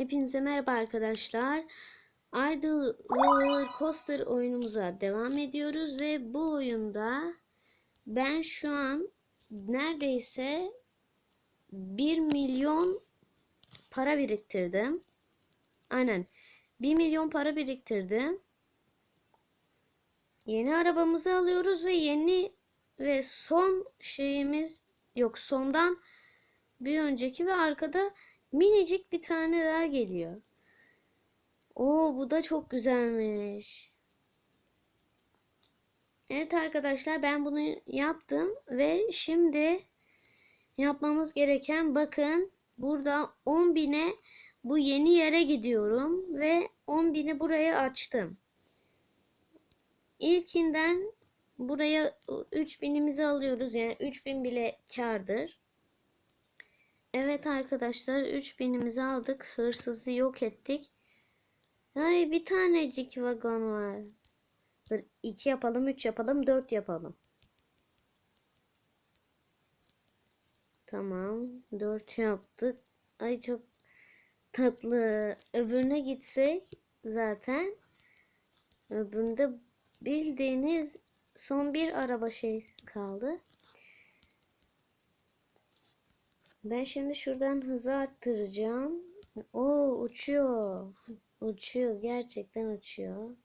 Hepinize merhaba arkadaşlar. Idle Roller Coaster oyunumuza devam ediyoruz ve bu oyunda ben şu an neredeyse 1 milyon para biriktirdim. Aynen. 1 milyon para biriktirdim. Yeni arabamızı alıyoruz ve yeni ve son şeyimiz yok sondan bir önceki ve arkada minicik bir tane daha geliyor. Oo bu da çok güzelmiş. Evet arkadaşlar ben bunu yaptım ve şimdi yapmamız gereken bakın burada 10 bine bu yeni yere gidiyorum ve 10 bini buraya açtım. İlkinden buraya 3000'imizi alıyoruz yani 3000 bile kardır. Evet arkadaşlar 3000'imizi aldık. Hırsızı yok ettik. Ay bir tanecik vagon var. Dur 2 yapalım, 3 yapalım, 4 yapalım. Tamam, 4 yaptık. Ay çok tatlı. Öbürüne gitsek zaten öbüründe bildiğiniz son bir araba şey kaldı. Ben şimdi şuradan hızı arttıracağım. O uçuyor. Uçuyor. Gerçekten uçuyor.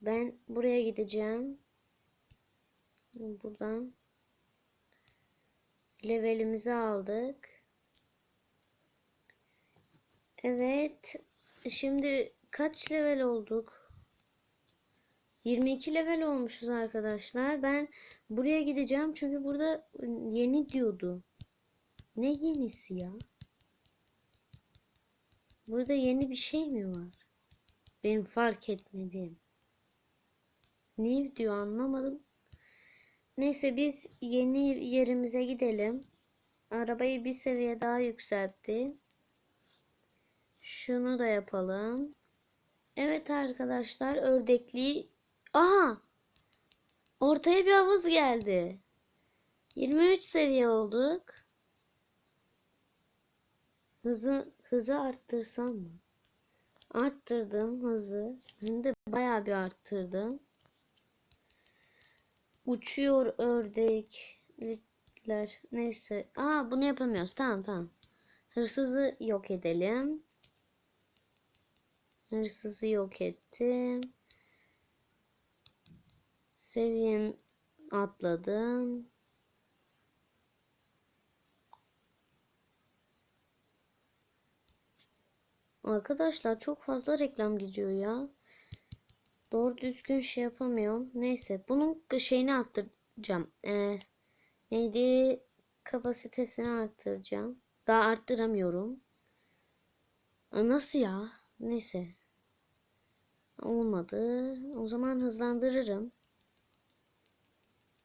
Ben buraya gideceğim. Buradan levelimizi aldık. Evet. Şimdi kaç level olduk? 22 level olmuşuz arkadaşlar. Ben buraya gideceğim çünkü burada yeni diyordu. Ne yenisi ya? Burada yeni bir şey mi var? Benim fark etmediğim. Ne diyor anlamadım. Neyse biz yeni yerimize gidelim. Arabayı bir seviye daha yükseltti. Şunu da yapalım. Evet arkadaşlar ördekli. Aha! Ortaya bir havuz geldi. 23 seviye olduk. Hızı hızı arttırsam mı? Arttırdım hızı. Hem de bayağı bir arttırdım. Uçuyor ördekler. Neyse. Aa bunu yapamıyoruz. Tamam tamam. Hırsızı yok edelim. Hırsızı yok ettim. Seviyem atladım. Arkadaşlar çok fazla reklam gidiyor ya. Doğru düzgün şey yapamıyorum. Neyse bunun şeyini arttıracağım. Ee, neydi? Kapasitesini arttıracağım. Daha arttıramıyorum. Nasıl ya? Neyse. Olmadı. O zaman hızlandırırım.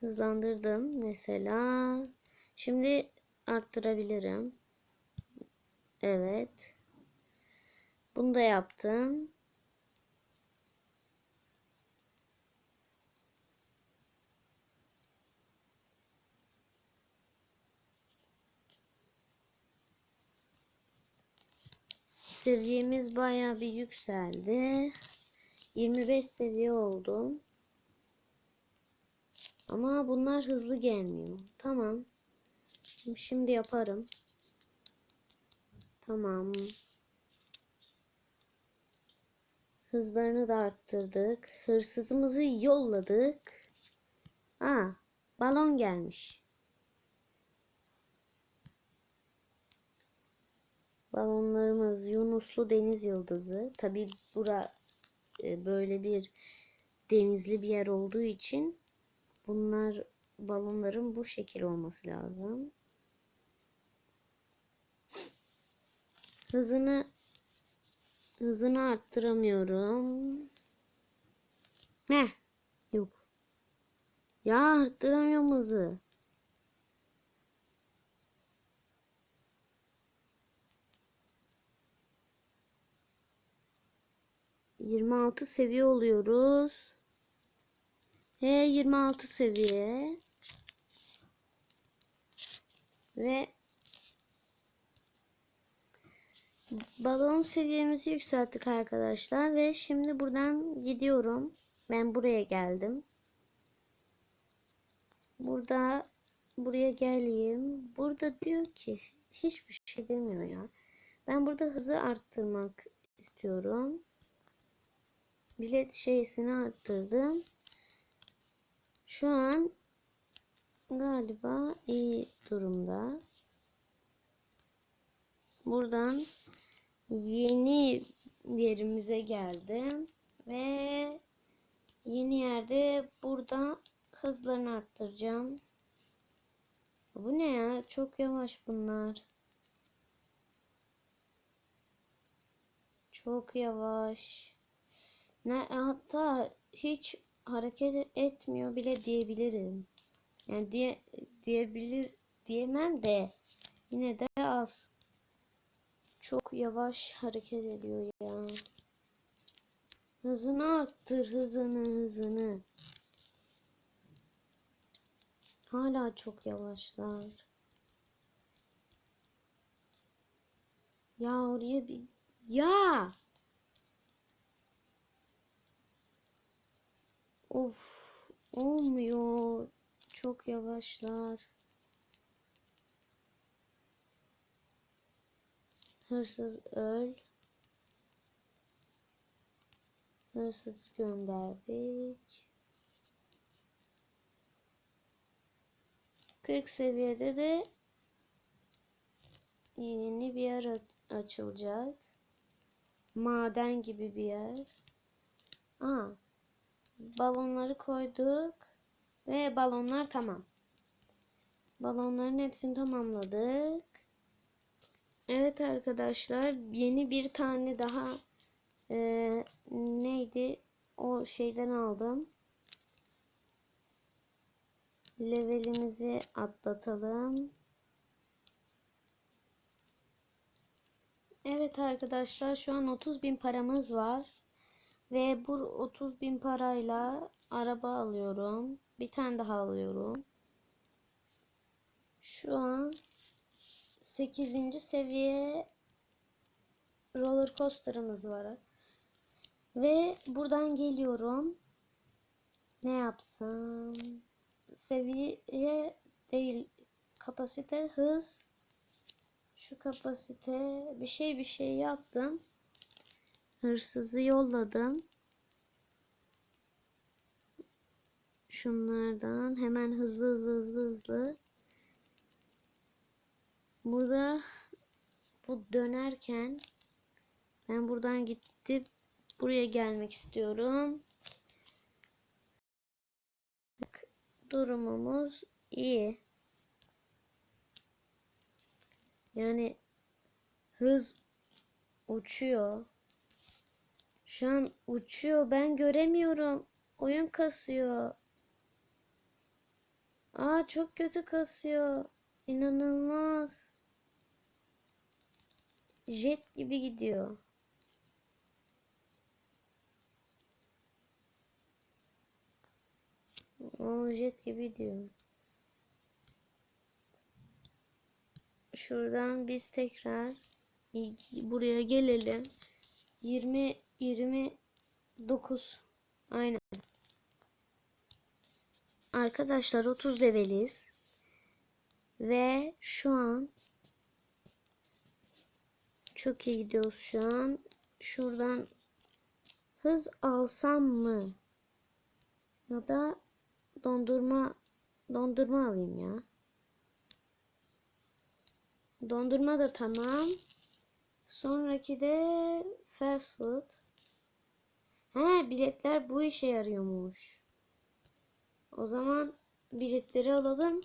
Hızlandırdım mesela. Şimdi arttırabilirim. Evet. Bunu da yaptım. Seviyemiz bayağı bir yükseldi. 25 seviye oldum. Ama bunlar hızlı gelmiyor. Tamam. Şimdi yaparım. Tamam. Hızlarını da arttırdık. Hırsızımızı yolladık. Aa, balon gelmiş. Balonlarımız Yunuslu Deniz Yıldızı. Tabi bura e, böyle bir denizli bir yer olduğu için bunlar balonların bu şekil olması lazım. Hızını hızını arttıramıyorum. Ne? Yok. Ya arttıramıyorum hızı. Yirmi altı seviye oluyoruz. Ve 26 seviye. Ve balon seviyemizi yükselttik arkadaşlar ve şimdi buradan gidiyorum. Ben buraya geldim. Burada buraya geleyim. Burada diyor ki hiçbir şey demiyor ya. Ben burada hızı arttırmak istiyorum. Bilet şeysini arttırdım. Şu an galiba iyi durumda. Buradan yeni yerimize geldim ve yeni yerde burada hızlarını arttıracağım. Bu ne ya? Çok yavaş bunlar. Çok yavaş. Ne hatta hiç hareket etmiyor bile diyebilirim. Yani diye diyebilir diyemem de yine de az. Çok yavaş hareket ediyor ya. Hızını arttır hızını hızını. Hala çok yavaşlar. Ya oraya bir ya. Of olmuyor. Çok yavaşlar. Hırsız öl. Hırsız gönderdik. 40 seviyede de yeni bir yer açılacak. Maden gibi bir yer. Aa, balonları koyduk ve balonlar tamam. Balonların hepsini tamamladık. Evet arkadaşlar yeni bir tane daha eee, neydi o şeyden aldım. Levelimizi atlatalım. Evet arkadaşlar şu an 30 bin paramız var. Ve bu 30 bin parayla araba alıyorum. Bir tane daha alıyorum. Şu an 8. seviye roller coaster'ımız var. Ve buradan geliyorum. Ne yapsam? Seviye değil. Kapasite, hız. Şu kapasite bir şey bir şey yaptım. Hırsızı yolladım. Şunlardan hemen hızlı hızlı hızlı hızlı. Burada bu dönerken ben buradan gidip buraya gelmek istiyorum. Durumumuz iyi. Yani hız uçuyor. Şu an uçuyor. Ben göremiyorum. Oyun kasıyor. Aa çok kötü kasıyor. İnanılmaz. Jet gibi gidiyor. O jet gibi diyor. Şuradan biz tekrar buraya gelelim. 20 29 aynen. Arkadaşlar 30 leveliz. Ve şu an çok iyi gidiyoruz şu an. Şuradan hız alsam mı? Ya da dondurma dondurma alayım ya. Dondurma da tamam. Sonraki de fast food. He biletler bu işe yarıyormuş. O zaman biletleri alalım.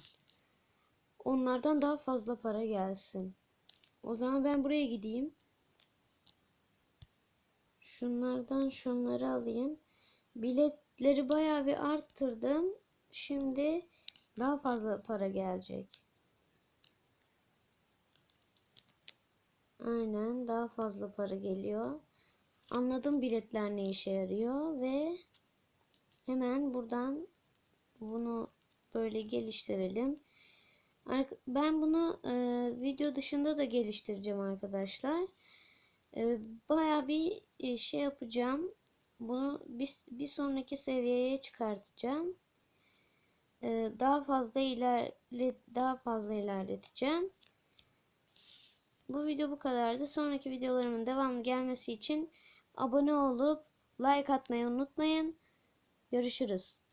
Onlardan daha fazla para gelsin. O zaman ben buraya gideyim. Şunlardan şunları alayım. Biletleri bayağı bir arttırdım. Şimdi daha fazla para gelecek. Aynen daha fazla para geliyor. Anladım biletler ne işe yarıyor ve hemen buradan bunu böyle geliştirelim. Ben bunu e, video dışında da geliştireceğim arkadaşlar. Ee, Baya bir e, şey yapacağım. Bunu bir, bir sonraki seviyeye çıkartacağım. Ee, daha fazla ilerle daha fazla ilerleteceğim. Bu video bu kadardı. Sonraki videolarımın devamlı gelmesi için abone olup like atmayı unutmayın. Görüşürüz.